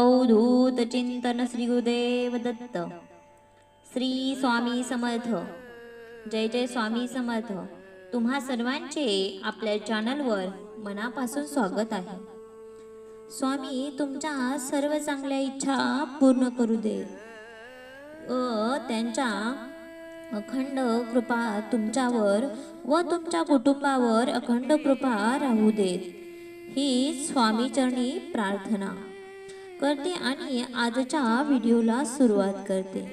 अवधूत चिंतन श्री गुरुदेव दत्त श्री स्वामी समर्थ। जय जय स्वामी समर्थ। तुम्हा सर्वांचे आपल्या चॅनलवर मनापासून स्वागत आहे. स्वामी तुमच्या सर्व चांगल्या इच्छा पूर्ण करू दे. व त्यांच्या अखंड कृपा तुमच्यावर व तुमच्या कुटुंबावर अखंड कृपा राहू देत. ही स्वामीचरणी प्रार्थना. करते आणि आजच्या व्हिडिओला सुरुवात करते.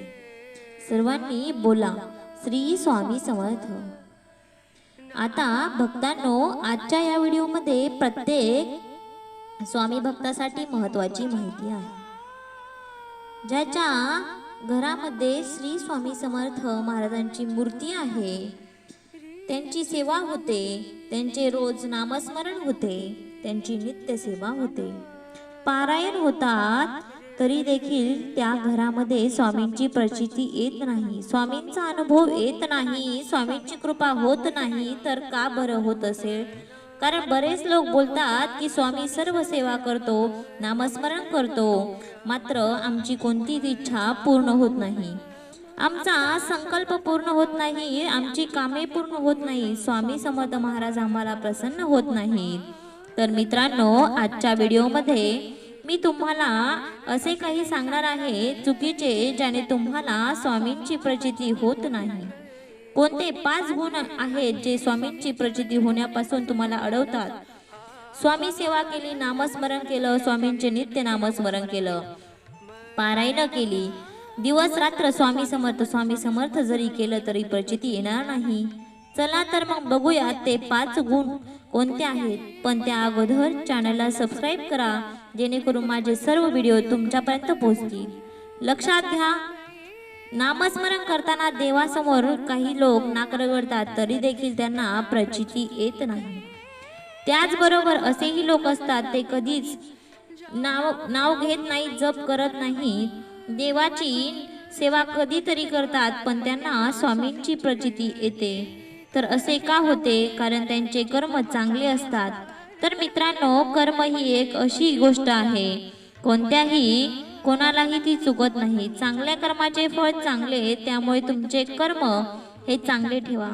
सर्वांनी बोला श्री स्वामी समर्थ. आता भक्तांनो आजच्या या व्हिडिओमध्ये प्रत्येक स्वामी भक्तासाठी महत्वाची माहिती आहे. ज्याच्या घरामध्ये श्री स्वामी समर्थ महाराजांची मूर्ती आहे त्यांची सेवा होते त्यांचे रोज नामस्मरण होते त्यांची नित्य सेवा होते. पारायण होतात तरी देखील त्या घरामध्ये स्वामींची प्रचिती येत नाही. स्वामींचा अनुभव येत नाही स्वामींची कृपा होत नाही तर का बरं होत असेल? कारण बरेच लोक बोलतात की स्वामी सर्व सेवा करतो नामस्मरण करतो मात्र आमची कोणतीच इच्छा पूर्ण होत नाही. आमचा संकल्प पूर्ण होत नाही आमची कामे पूर्ण होत नाही स्वामी समर्थ महाराज आम्हाला प्रसन्न होत नाहीत. तर मित्रांनो आजच्या व्हिडिओमध्ये मी तुम्हाला असे काही सांगणार आहे चुकीचे ज्याने तुम्हाला स्वामींची प्रचिती होत नाही. कोणते पाच गुण आहेत जे स्वामींची प्रचिती होण्यापासून तुम्हाला अडवतात? स्वामी सेवा केली नामस्मरण केलं स्वामींचे नित्य नामस्मरण केलं. पारायण केली. दिवस रात्र स्वामी समर्थ स्वामी समर्थ जरी केलं तरी प्रचिती येणार नाही. चला तर मग बघूया ते पाच गुण कोणत्या आहेत पण त्या अगोदर चॅनलला सबस्क्राईब करा जेणेकरून माझे सर्व व्हिडिओ तुमच्यापर्यंत पोहोचतील. लक्षात घ्या नामस्मरण करताना देवासमोर काही लोक नाकरगडतात तरी देखील त्यांना प्रचिती येत नाही. त्याचबरोबर असेही लोक असतात ते कधीच नाव नाव घेत नाही जप करत नाही. देवाची सेवा कधीतरी करतात पण त्यांना स्वामींची प्रचिती येते. तर असे का होते? कारण त्यांचे कर्म चांगले असतात. तर मित्रांनो कर्म ही एक अशी गोष्ट आहे. कोणत्याही कोणालाही ती चुकत नाही. चांगल्या कर्माचे फळ चांगले त्यामुळे तुमचे कर्म हे चांगले ठेवा.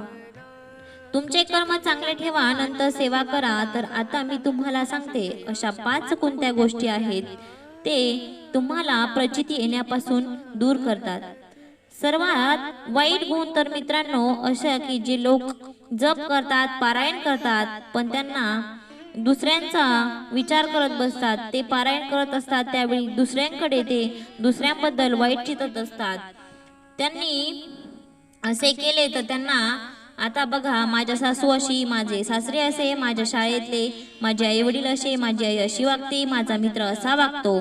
तुमचे कर्म चांगले ठेवा नंतर सेवा करा. तर आता मी तुम्हाला सांगते अशा पाच कोणत्या गोष्टी आहेत ते तुम्हाला प्रचिती येण्यापासून दूर करतात. सर्वात वाईट गुण तर मित्रांनो अशा की जे लोक जप करतात पारायण करतात पण त्यांना दुसऱ्यांचा विचार करत बसतात. ते पारायण करत असतात त्यावेळी दुसऱ्यांकडे ते दुसऱ्यांबद्दल वाईट चितत असतात. त्यांनी असे केले तर त्यांना आता बघा माझ्या सासू अशी माझे सासरे असे माझ्या शाळेतले माझे आई वडील असे माझी आई अशी वागते माझा मित्र असा वागतो.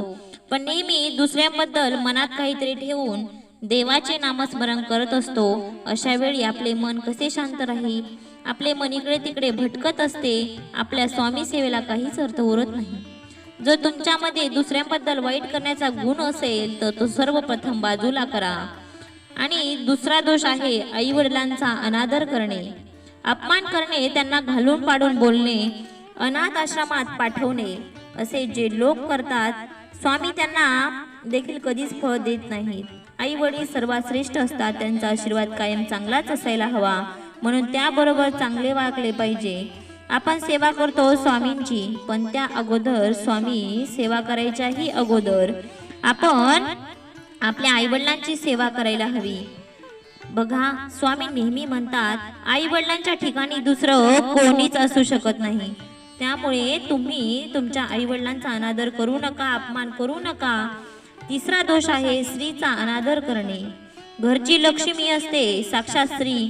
पण नेहमी दुसऱ्यांबद्दल मनात काहीतरी ठेवून देवाचे नामस्मरण करत असतो. अशा वेळी आपले मन कसे शांत राहील? आपले मन इकडे तिकडे भटकत असते. आपल्या स्वामी सेवेला काहीच अर्थ उरत नाही. जर तुमच्यामध्ये दुसऱ्यांबद्दल वाईट करण्याचा गुण असेल तर तो सर्वप्रथम बाजूला करा. आणि दुसरा दोष आहे आई वडिलांचा अनादर करणे. अपमान करणे त्यांना घालून पाडून बोलणे अनाथ आश्रमात पाठवणे असे जे लोक करतात स्वामी त्यांना देखील कधीच फळ देत नाहीत. आई वडील सर्वात श्रेष्ठ असतात त्यांचा आशीर्वाद कायम चांगलाच असायला हवा. म्हणून त्याबरोबर चांगले वागले पाहिजे. आपण सेवा करतो स्वामींची पण त्या अगोदर स्वामी सेवा करायच्याही अगोदर आपण आपल्या आईवडिलांची सेवा करायला हवी. बघा स्वामी नेहमी म्हणतात आई वडिलांच्या ठिकाणी दुसरं कोणीच असू शकत नाही. त्यामुळे तुम्ही तुमच्या आई वडिलांचा अनादर करू नका अपमान करू नका. तिसरा दोष आहे स्त्रीचा अनादर करणे. घरची लक्ष्मी असते साक्षात स्त्री.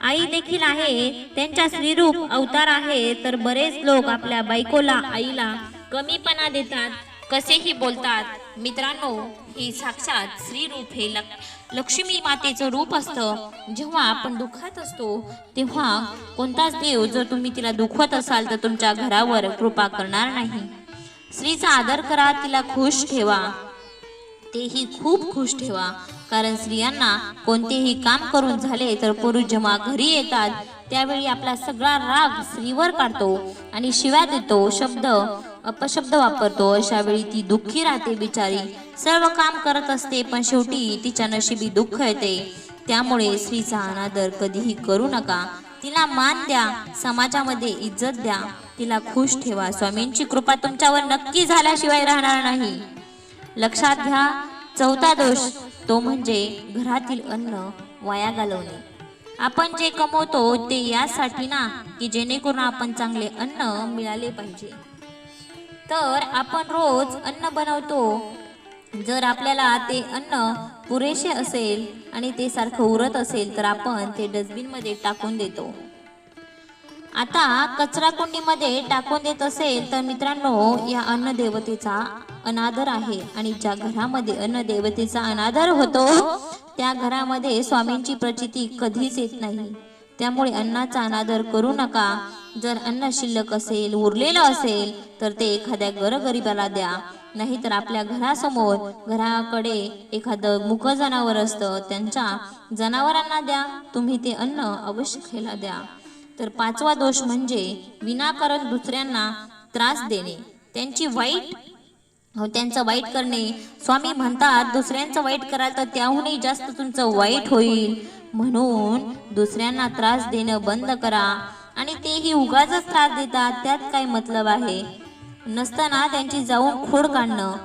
आई देखील आहे त्यांच्या स्त्रीरूप अवतार आहे तर बरेच लोक आपल्या बायकोला आईला कमीपणा देतात कसेही बोलतात. मित्रांनो ही साक्षात स्त्रीरूप हे लक लक्ष्मी मातेचं रूप असतं. जेव्हा आपण दुःखात असतो तेव्हा कोणताच देव जर तुम्ही तिला दुखवत असाल तर तुमच्या घरावर कृपा करणार नाही. स्त्रीचा आदर करा तिला खुश ठेवा. तेही खूप खुश ठेवा. कारण स्त्रियांना कोणतेही काम करून झाले तर पुरुष जेव्हा घरी येतात त्यावेळी आपला सगळा राग स्त्रीवर काढतो आणि शिव्या देतो शब्द अपशब्द वापरतो. अशा वेळी ती दुःखी राहते बिचारी. सर्व काम करत असते पण शेवटी तिच्या नशिबी दुःख येते. त्यामुळे स्त्रीचा अनादर कधीही करू नका. तिला मान द्या समाजामध्ये इज्जत द्या. तिला खुश ठेवा. स्वामींची कृपा तुमच्यावर नक्की झाल्याशिवाय राहणार नाही. लक्षात घ्या चौथा दोष तो म्हणजे घरातील अन्न वाया घालवणे. आपण जे कमवतो ते यासाठी ना की जेणेकरून आपण चांगले अन्न मिळाले पाहिजे. तर आपण रोज अन्न बनवतो. जर आपल्याला ते अन्न पुरेसे असेल आणि ते सारखं उरत असेल तर आपण ते डस्टबिनमध्ये टाकून देतो. आता कचरा कुंडीमध्ये टाकून देत असेल तर मित्रांनो या अन्नदेवतेचा अनादर आहे. आणि ज्या घरामध्ये अन्नदेवतेचा अनादर होतो त्या घरामध्ये स्वामींची प्रचिती कधीच येत नाही. त्यामुळे अन्नाचा अनादर करू नका. जर अन्न शिल्लक असेल उरलेलं असेल तर ते एखाद्या गरगरिबाला द्या. नाहीतर आपल्या घरासमोर घराकडे एखादं मुक जनावर असतं त्यांच्या जनावरांना द्या. तुम्ही ते अन्न अवश्य खायला द्या. तर पाचवा दोष म्हणजे विनाकारण दुसऱ्यांना त्रास देणे. त्यांची वाईट हो त्यांचं वाईट करणे. स्वामी म्हणतात दुसऱ्यांचं वाईट कराल तर त्याहूनही जास्त तुमचं वाईट होईल. म्हणून दुसऱ्यांना त्रास देणं बंद करा. आणि तेही उगाच त्रास देतात. त्यात काय मतलब आहे? नसताना त्यांची जाऊन खोड काढणं.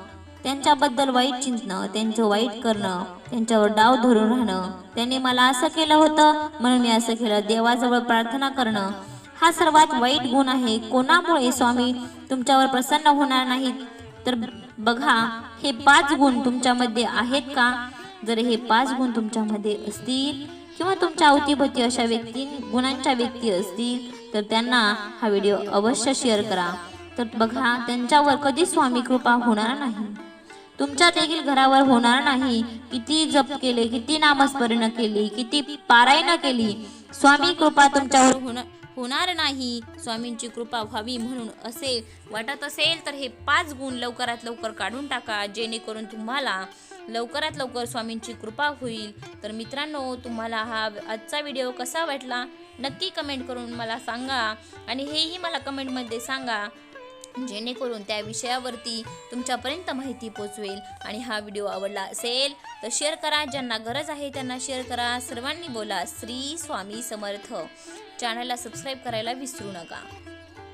त्यांच्याबद्दल वाईट चिंतणं त्यांचं वाईट करणं त्यांच्यावर डाव धरून राहणं. त्यांनी मला असं केलं होतं म्हणून मी असं केलं. देवाजवळ प्रार्थना करणं. हा सर्वात वाईट गुण आहे. कोणामुळे स्वामी? तुमच्यावर प्रसन्न होणार नाहीत. तर बघा हे पाच गुण तुमच्यामध्ये आहेत का? जर हे पाच गुण तुमच्यामध्ये असतील किंवा तुमच्या अवतीभोवती अशा व्यक्ती गुणांच्या व्यक्ती असतील तर त्यांना हा व्हिडिओ अवश्य शेअर करा. तर बघा त्यांच्यावर कधी स्वामी कृपा होणार नाही. तुमच्या देखील घरावर होणार नाही. किती जप केले किती नामस्मरण केली किती पारायण केली. स्वामी कृपा तुमच्यावर होणार होणार नाही. स्वामींची कृपा व्हावी म्हणून असे वाटत असेल तर हे पाच गुण लवकरात लवकर काढून टाका. जेणेकरून तुम्हाला लवकरात लवकर स्वामींची कृपा होईल. तर मित्रांनो तुम्हाला हा आजचा व्हिडिओ कसा वाटला? नक्की कमेंट करून मला सांगा. आणि हेही मला कमेंटमध्ये सांगा. जेणेकरून त्या विषयावरती तुमच्यापर्यंत माहिती पोचवेल आणि हा व्हिडिओ आवडला असेल तर शेअर करा. ज्यांना गरज आहे त्यांना शेअर करा. सर्वांनी बोला श्री स्वामी समर्थ. चॅनलला सबस्क्राईब करायला विसरू नका.